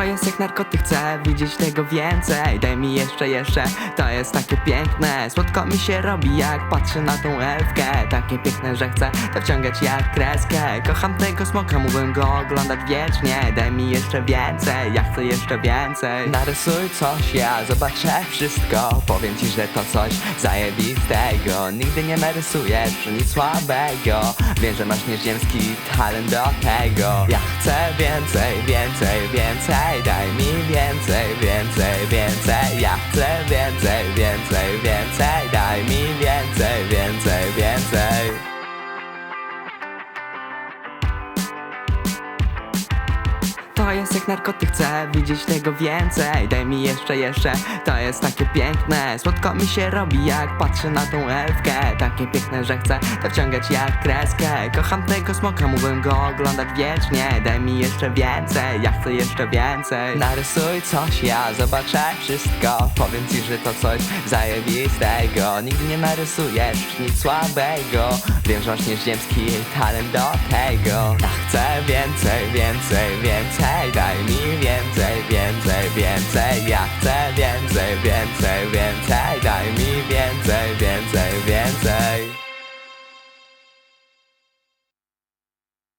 To jest jak narkotyk, chcę widzieć tego więcej. Daj mi jeszcze, jeszcze, to jest takie piękne. Słodko mi się robi jak patrzę na tą elfkę Takie piękne, że chcę to wciągać jak kreskę. Kocham tego smoka, mógłbym go oglądać wiecznie. Daj mi jeszcze więcej, ja chcę jeszcze więcej. Narysuj coś, ja zobaczę wszystko. Powiem ci, że to coś zajebistego. Nigdy nie narysujesz nic słabego Wiem, że masz nieziemski talent do tego. Ja chcę więcej, więcej, więcej. Daj mi więcej, więcej, więcej. Ja chcę więcej, więcej, więcej. Daj mi więcej, więcej, więcej. To jest jak narkotyk, chcę widzieć tego więcej. Daj mi jeszcze, jeszcze, to jest takie piękne. Słodko mi się robi jak patrzę na tą elfkę Takie piękne, że chcę to wciągać jak kreskę. Kocham tego smoka, mógłbym go oglądać wiecznie. Daj mi jeszcze więcej, ja chcę jeszcze więcej. Narysuj coś, ja zobaczę wszystko. Powiem ci, że to coś zajebistego. Nigdy nie narysujesz nic słabego. Wiem, że masz nieziemski talent do tego. Ja chcę więcej, więcej, więcej. Daj mi więcej, więcej, więcej. Ja chcę więcej, więcej, więcej. Daj mi więcej, więcej, więcej